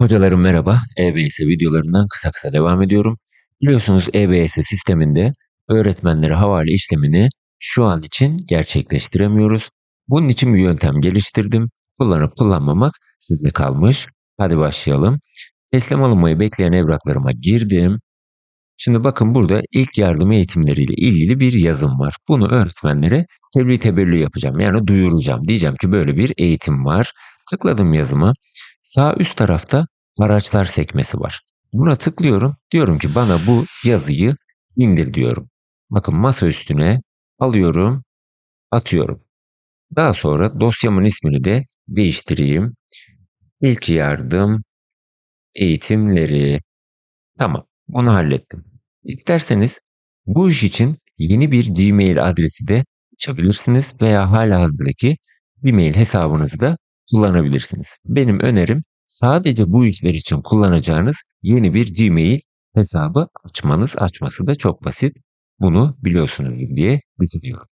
Hocalarım merhaba. EBS videolarından kısa kısa devam ediyorum. Biliyorsunuz EBS sisteminde öğretmenlere havale işlemini şu an için gerçekleştiremiyoruz. Bunun için bir yöntem geliştirdim. Kullanıp kullanmamak size kalmış. Hadi başlayalım. Teslim alınmayı bekleyen evraklarıma girdim. Şimdi bakın burada ilk yardım eğitimleriyle ilgili bir yazım var. Bunu öğretmenlere tebliğ teberrü yapacağım. Yani duyuracağım. Diyeceğim ki böyle bir eğitim var. Tıkladım yazıma. Sağ üst tarafta araçlar sekmesi var. Buna tıklıyorum. Diyorum ki bana bu yazıyı indir diyorum. Bakın masa üstüne alıyorum, atıyorum. Daha sonra dosyamın ismini de değiştireyim. İlk yardım eğitimleri. Tamam, bunu hallettim. İsterseniz bu iş için yeni bir Gmail adresi de açabilirsiniz veya halihazırdaki Gmail hesabınızı da kullanabilirsiniz. Benim önerim sadece bu işler için kullanacağınız yeni bir Gmail hesabı açmanız. Açması da çok basit. Bunu biliyorsunuz diye düşünüyorum.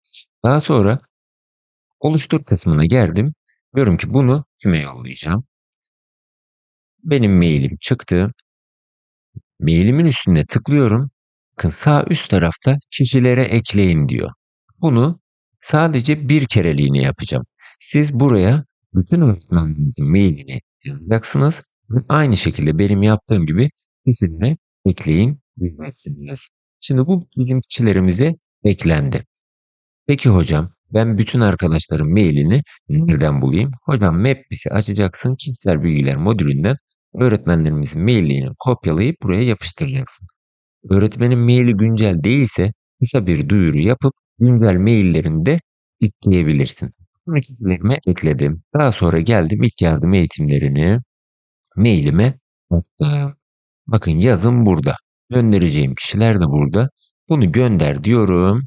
Daha sonra oluştur kısmına geldim. Diyorum ki bunu kime yollayacağım? Benim mailim çıktı. Mailimin üstüne tıklıyorum. Bakın sağ üst tarafta kişilere ekleyin diyor. Bunu sadece bir kereliğine yapacağım. Siz buraya bütün öğretmenlerinizin mailini yazacaksınız ve aynı şekilde benim yaptığım gibi kişilere ekleyin diyeceksiniz. Şimdi bu bizim kişilerimize eklendi. Peki hocam ben bütün arkadaşların mailini nereden bulayım? Hocam Mapbis'i açacaksın kişisel bilgiler modülünden öğretmenlerimizin maillerini kopyalayıp buraya yapıştıracaksın. Öğretmenin maili güncel değilse kısa bir duyuru yapıp güncel maillerini de ekleyebilirsin. Bunu kişilerime ekledim. Daha sonra geldim ilk yardım eğitimlerini mailime attım. Bakın yazım burada. Göndereceğim kişiler de burada. Bunu gönder diyorum.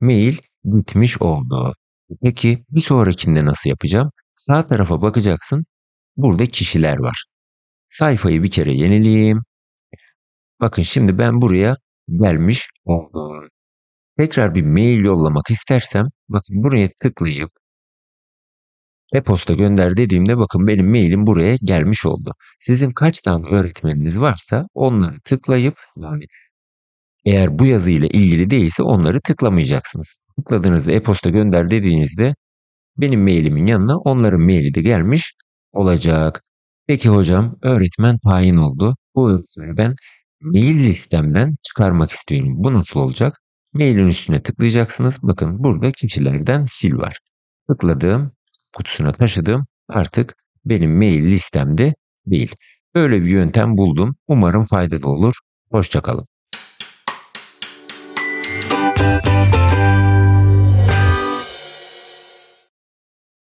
Mail bitmiş oldu. Peki bir sonrakinde nasıl yapacağım? Sağ tarafa bakacaksın. Burada kişiler var. Sayfayı bir kere yenileyeyim. Bakın şimdi ben buraya gelmiş oldum. Tekrar bir mail yollamak istersem bakın buraya tıklayıp e-posta gönder dediğimde bakın benim mailim buraya gelmiş oldu. Sizin kaç tane öğretmeniniz varsa onları tıklayıp yani eğer bu yazı ile ilgili değilse onları tıklamayacaksınız. Tıkladığınızda e-posta gönder dediğinizde benim mailimin yanına onların maili de gelmiş olacak. Peki hocam öğretmen tayin oldu. Bu öğretmeni ben mail listemden çıkarmak istiyorum. Bu nasıl olacak? Mailin üstüne tıklayacaksınız. Bakın burada kişilerden sil var. Tıkladığım kutusuna taşıdım. Artık benim mail listemde değil. Böyle bir yöntem buldum. Umarım faydalı olur. Hoşçakalın.